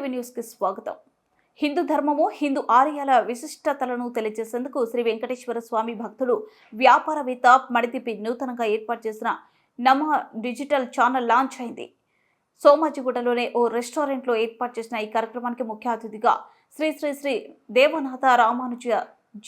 TV న్యూస్కి స్వాగతం. హిందూ ధర్మము హిందూ ఆలయాల విశిష్టతలను తెలియజేసేందుకు శ్రీ వెంకటేశ్వర స్వామి భక్తులు వ్యాపారవేత్త మడితిప్పి నూతనంగా ఏర్పాటు చేసిన నమ డిజిటల్ ఛానల్ లాంచ్ అయింది. సోమాజిగూడలోనే ఓ రెస్టారెంట్లో ఏర్పాటు చేసిన ఈ కార్యక్రమానికి ముఖ్య అతిథిగా శ్రీ శ్రీ శ్రీ దేవనాథ రామానుజ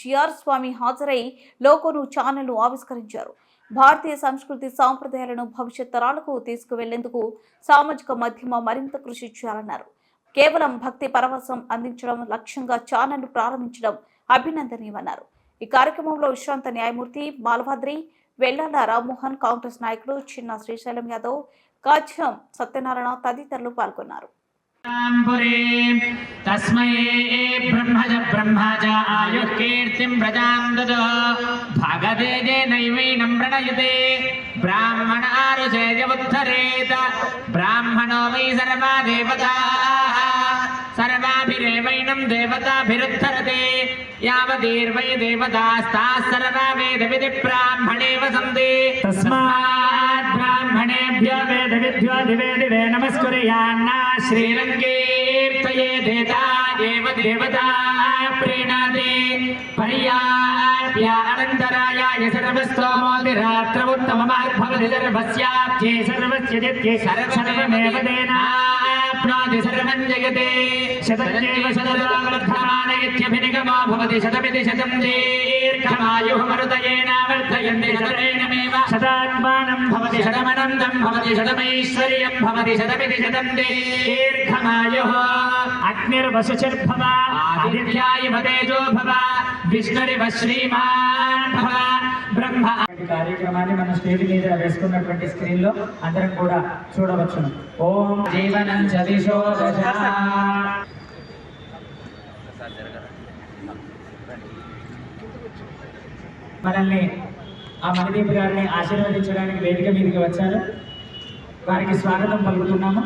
జిఆర్ స్వామి హాజరై లోకోను ఛానల్ను ఆవిష్కరించారు. భారతీయ సంస్కృతి సాంప్రదాయాలను భవిష్యత్ తరాలకు తీసుకువెళ్ళేందుకు సామాజిక మాధ్యమ మరింత కృషి చేయాలన్నారు. కేవలం భక్తి పరవశం అందించడం లక్ష్యంగా ఛానల్ ప్రారంభించడం అభినందనీయమన్నారు. ఈ కార్యక్రమంలో విశ్రాంత న్యాయమూర్తి మాల్వాద్రి వెల్లాల రామ్మోహన్ కాంగ్రెస్ నాయకులు చిన్న శ్రీశైలం యాదవ్ కాజ్యం సత్యనారాయణ తదితరులు పాల్గొన్నారు. తస్మై బ్రహ్మజ బ్రహ్మజ ఆయుః కీర్తిం ప్రజాం నైవైనం ప్రణయతే ब्राह्मणारुषेयमुद्धरेत ब्राह्मणो वै सर्वा देवताः सर्वाभिरेवैनं देवताभिरुद्धरते यावदीर्वै देवतास्ताः सर्वा वेदविधि ब्राह्मणेव सन्ति तस्मात् ब्राह्मणेभ्यो वेदविभ्यो दिवे दिवे नमस्कुर्यान्ना श्रीरङ्गेर्तये देता एव देवता प्रीणाति पर्याप्यानन्द पर्याप्य अनन्तरायाय सर्वस्तोमोतिरात्रमुत्तममार्भवति सर्वस्याब्जे सर्वस्य दित्ये सर्वमेव तेनाप्नोति सर्वं जगते शतञ्चैव शतरावर्धमान इत्यभिनिगमो भवति शतमिति शतं दीर्घमायुः मरुतयेन वर्धयन्ति शतमेनमेव शतात्मानं भवति शतमनन्दं भवति शतमैश्वर्यं भवति शतमिति शतं दीर्घमायुः अग्निर्वशुचिर्भव आदित्याय तेजो भव विष्णुरिव श्रीमान् भव కార్యక్రమాన్ని మనం స్టేజ్ మీద వేసుకున్నటువంటి స్క్రీన్లో అందరం కూడా చూడవచ్చు ఓం జీవనం చదిశో మనల్ని ఆ మణిదీప్ గారిని ఆశీర్వదించడానికి వేదిక మీదకి వచ్చారు. వారికి స్వాగతం పలుకుతున్నాము.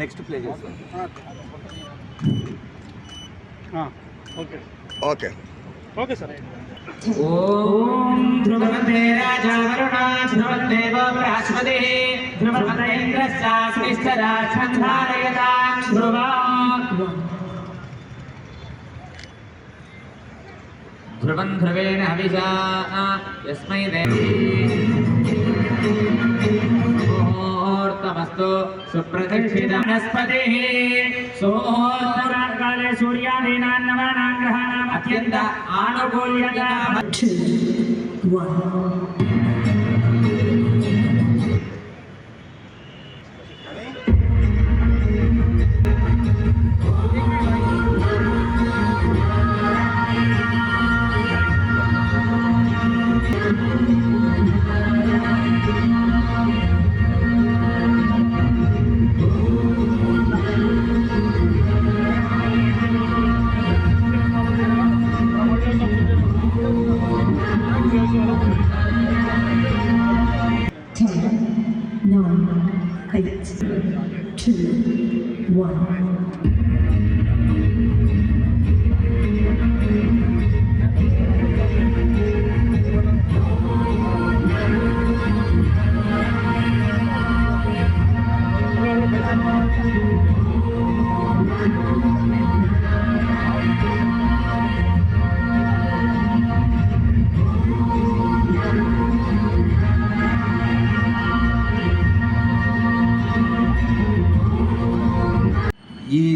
నెక్స్ట్ ప్లే చేస్తాం ఓకే ఓకే ఓకే సార్ ॐ ध्रुवन्ते राजा वरुणा ध्रुवन्देव बृहस्पतिः ध्रुवन्त इन्द्रश्चाग्निश्चराक्षं धारयतां ध्रुवा ध्रुवं ध्रुवेण हविषा यस्मै देवोर्तमस्तु తమస్తు సుప్రదక్షిణస్పతి సోహోత్తరాకాలే సూర్యాదీనాన్నమానాగ్రహాణం అత్యంత ఆనుకూల్యత one.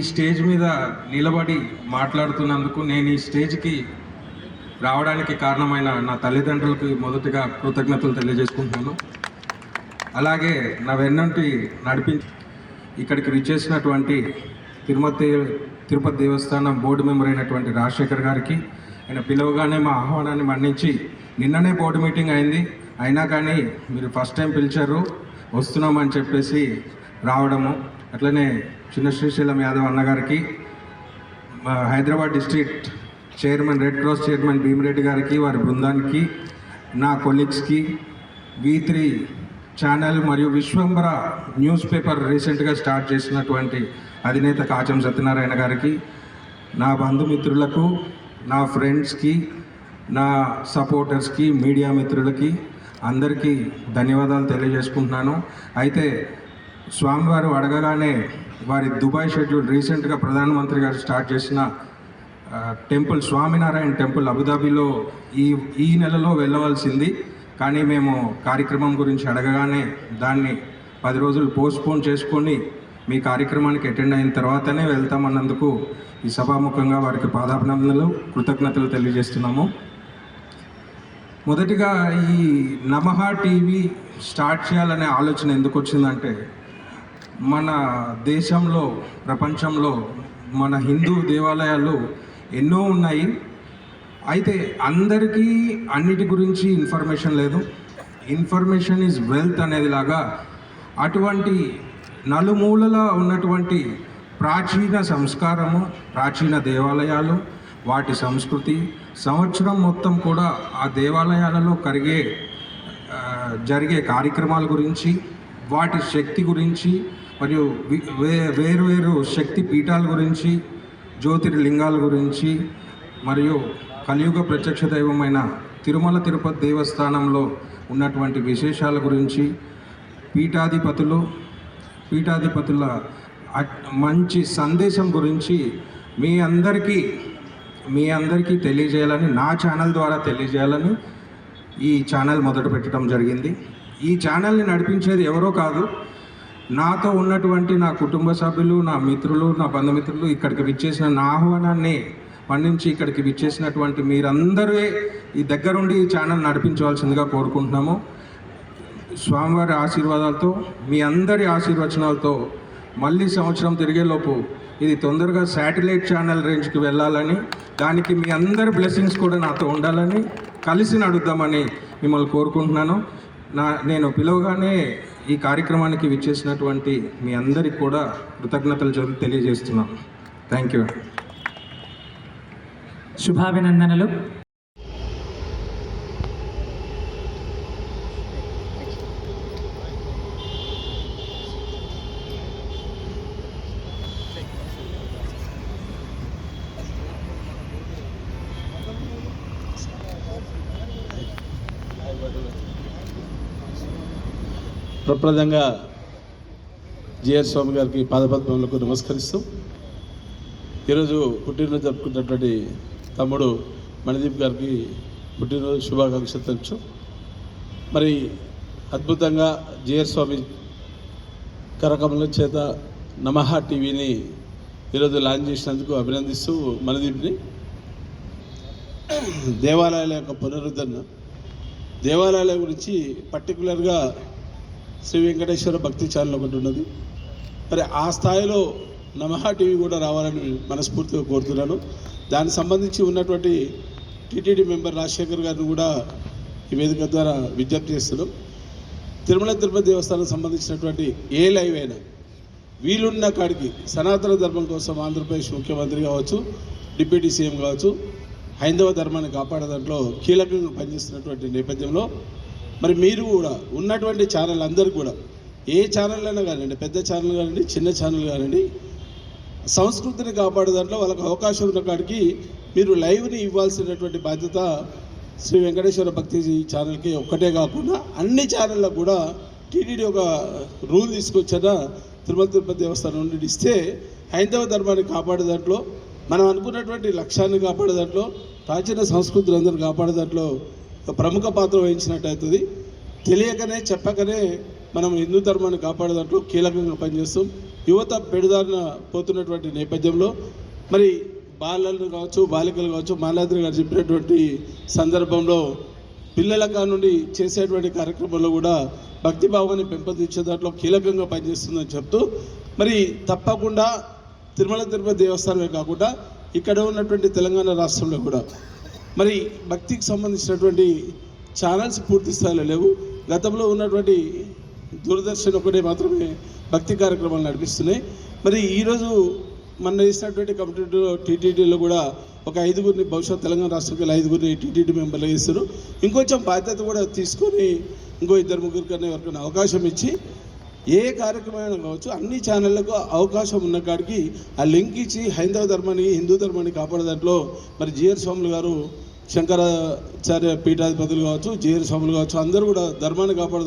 స్టేజ్ మీద నిలబడి మాట్లాడుతున్నందుకు నేను ఈ స్టేజ్కి రావడానికి కారణమైన నా తల్లిదండ్రులకి మొదటిగా కృతజ్ఞతలు తెలియజేసుకుంటున్నాను. అలాగే నా వెన్నంటి నడిపించి ఇక్కడికి విచ్చేసినటువంటి తిరుమతి తిరుపతి దేవస్థానం బోర్డు మెంబర్ అయినటువంటి రాజశేఖర్ గారికి ఆయన పిలవగానే మా ఆహ్వానాన్ని మన్నించి నిన్ననే బోర్డు మీటింగ్ అయింది. అయినా కానీ మీరు ఫస్ట్ టైం పిలిచారు వస్తున్నామని చెప్పేసి రావడము. అట్లనే చిన్న శ్రీశైలం యాదవ్ అన్నగారికి Hyderabad district chairman red cross chairman Bhimireddy గారికి వారి బృందానికి నా కొలీగ్స్కి వి త్రీ ఛానల్ మరియు విశ్వంబర న్యూస్ పేపర్ రీసెంట్గా స్టార్ట్ చేసినటువంటి అధినేత కాచం సత్యనారాయణ గారికి నా బంధుమిత్రులకు నా ఫ్రెండ్స్కి నా సపోర్టర్స్కి మీడియా మిత్రులకి అందరికీ ధన్యవాదాలు తెలియజేసుకుంటున్నాను. అయితే స్వామివారు అడగగానే వారి దుబాయ్ షెడ్యూల్ రీసెంట్గా ప్రధానమంత్రి గారు స్టార్ట్ చేసిన టెంపుల్ స్వామినారాయణ టెంపుల్ అబుదాబిలో ఈ ఈ నెలలో వెళ్ళవలసింది. కానీ మేము కార్యక్రమం గురించి అడగగానే దాన్ని పది రోజులు పోస్ట్పోన్ చేసుకొని మీ కార్యక్రమానికి అటెండ్ అయిన తర్వాతనే వెళ్తామన్నందుకు ఈ సభాముఖంగా వారికి పాదాభినందనలు కృతజ్ఞతలు తెలియజేస్తున్నాము. మొదటిగా ఈ నమహ టీవీ స్టార్ట్ చేయాలనే ఆలోచన ఎందుకు వచ్చిందంటే మన దేశంలో ప్రపంచంలో మన హిందూ దేవాలయాలు ఎన్నో ఉన్నాయి. అయితే అందరికీ అన్నిటి గురించి ఇన్ఫర్మేషన్ లేదు. ఇన్ఫర్మేషన్ ఈజ్ వెల్త్ అనేది లాగా అటువంటి నలుమూలల ఉన్నటువంటి ప్రాచీన సంస్కారము ప్రాచీన దేవాలయాలు వాటి సంస్కృతి సంవత్సరం మొత్తం కూడా ఆ దేవాలయాలలో కరిగే జరిగే కార్యక్రమాల గురించి వాటి శక్తి గురించి మరియు వే వేరు వేరు శక్తి పీఠాల గురించి జ్యోతిర్లింగాల గురించి మరియు కలియుగ ప్రత్యక్ష దైవమైన తిరుమల తిరుపతి దేవస్థానంలో ఉన్నటువంటి విశేషాల గురించి పీఠాధిపతులు పీఠాధిపతుల మంచి సందేశం గురించి మీ అందరికీ మీ అందరికీ తెలియజేయాలని నా ఛానల్ ద్వారా తెలియజేయాలని ఈ ఛానల్ మొదలు పెట్టడం జరిగింది. ఈ ఛానల్ని నడిపించేది ఎవరో కాదు నాతో ఉన్నటువంటి నా కుటుంబ సభ్యులు నా మిత్రులు నా బంధుమిత్రులు ఇక్కడికి విచ్చేసిన నా ఆహ్వానాన్ని మన్నించి ఇక్కడికి విచ్చేసినటువంటి మీరందరూ ఈ దగ్గరుండి ఈ ఛానల్ నడిపించవలసిందిగా కోరుకుంటున్నాము. స్వామివారి ఆశీర్వాదాలతో మీ అందరి ఆశీర్వచనాలతో మళ్ళీ సంవత్సరం తిరిగేలోపు ఇది తొందరగా శాటిలైట్ ఛానల్ రేంజ్కి వెళ్ళాలని దానికి మీ అందరి బ్లెస్సింగ్స్ కూడా నాతో ఉండాలని కలిసి నడుద్దామని మిమ్మల్ని కోరుకుంటున్నాను. నా నేను పిలవగానే ఈ కార్యక్రమానికి విచ్చేసినటువంటి మీ అందరికి కూడా కృతజ్ఞతలు చెప్- తెలియజేస్తున్నాను. థ్యాంక్ యూ శుభాభినందనలు. ప్రప్రదంగా జిఆర్ స్వామి గారికి పాదపద్మములకు నమస్కరిస్తూ ఈరోజు పుట్టినరోజు జరుపుకున్నటువంటి తమ్ముడు మణిదీప్ గారికి పుట్టినరోజు శుభాకాంక్షలు తెలుసు మరి అద్భుతంగా జిఆర్ స్వామి కరకమల చేత నమహ టీవీని ఈరోజు లాంచ్ చేసినందుకు అభినందిస్తూ మణిదీప్ని. దేవాలయాల యొక్క పునరుద్ధరణ దేవాలయాల గురించి పర్టికులర్గా శ్రీ వెంకటేశ్వర భక్తి ఛానల్ ఒకటి ఉన్నది. మరి ఆ స్థాయిలో నమహా టీవీ కూడా రావాలని మనస్ఫూర్తిగా కోరుతున్నాను. దానికి సంబంధించి ఉన్నటువంటి టీటీడీ మెంబర్ రాజశేఖర్ గారిని కూడా ఈ వేదిక ద్వారా విజ్ఞప్తి చేస్తున్నాం. తిరుమల తిరుపతి దేవస్థానం సంబంధించినటువంటి ఏ లైవ్ అయినా వీలున్న కాడికి సనాతన ధర్మం కోసం ఆంధ్రప్రదేశ్ ముఖ్యమంత్రి కావచ్చు డిప్యూటీ సీఎం కావచ్చు హైందవ ధర్మాన్ని కాపాడే దాంట్లో కీలకంగా పనిచేస్తున్నటువంటి నేపథ్యంలో మరి మీరు కూడా ఉన్నటువంటి ఛానల్ అందరు కూడా ఏ ఛానల్ అయినా కానివ్వండి పెద్ద ఛానల్ కానివ్వండి చిన్న ఛానల్ కానివ్వండి సంస్కృతిని కాపాడే దాంట్లో వాళ్ళకి అవకాశం ఉన్న కాడికి మీరు లైవ్ని ఇవ్వాల్సినటువంటి బాధ్యత శ్రీ వెంకటేశ్వర భక్తి ఛానల్కి ఒక్కటే కాకుండా అన్ని ఛానళ్ళకు కూడా టీటీడీ ఒక రూల్ తీసుకొచ్చిన తిరుమల తిరుపతి దేవస్థానం నుండి ఇస్తే హైందవ ధర్మాన్ని కాపాడే దాంట్లో మనం అనుకున్నటువంటి లక్ష్యాన్ని కాపాడే దాంట్లో ప్రాచీన సంస్కృతులందరూ కాపాడే దాంట్లో ప్రముఖ పాత్ర వహించినట్టు అవుతుంది తెలియకనే చెప్పకనే మనం హిందూ ధర్మాన్ని కాపాడే కీలకంగా పనిచేస్తాం. యువత పెడుదారిన పోతున్నటువంటి నేపథ్యంలో మరి బాలలు కావచ్చు బాలికలు కావచ్చు మాలాద్రి గారు చెప్పినటువంటి సందర్భంలో పిల్లల నుండి చేసేటువంటి కార్యక్రమంలో కూడా భక్తి భావాన్ని పెంపొందించే దాంట్లో కీలకంగా పనిచేస్తుందని చెప్తూ మరి తప్పకుండా తిరుమల తిరుపతి దేవస్థానమే కాకుండా ఇక్కడ ఉన్నటువంటి తెలంగాణ రాష్ట్రంలో కూడా మరి భక్తికి సంబంధించినటువంటి ఛానల్స్ పూర్తి స్థాయిలో లేవు. గతంలో ఉన్నటువంటి దూరదర్శన్ ఒకటే మాత్రమే భక్తి కార్యక్రమాలు నడిపిస్తున్నాయి. మరి ఈరోజు మన ఇస్తున్నటువంటి కమిటీలో టీటీడీలో కూడా ఒక ఐదుగురిని భవిష్యత్ తెలంగాణ రాష్ట్రంకి ఐదుగురిని టీటీడీ మెంబర్లు చేస్తారు ఇంకొంచెం బాధ్యత కూడా తీసుకొని ఇంకో ఇద్దరు ముగ్గురు కన్నా ఎవరికైనా అవకాశం ఇచ్చి ఏ కార్యక్రమమైనా కావచ్చు అన్ని ఛానళ్ళకు అవకాశం ఉన్న కాడికి ఆ లింక్ ఇచ్చి హైందవ ధర్మాన్ని హిందూ ధర్మాన్ని కాపాడే దాంట్లో మరి జిఆర్ స్వాములు గారు శంకరాచార్య పీఠాధిపతులు కావచ్చు జేరు స్వాములు కావచ్చు అందరూ కూడా ధర్మాన్ని కాపాడు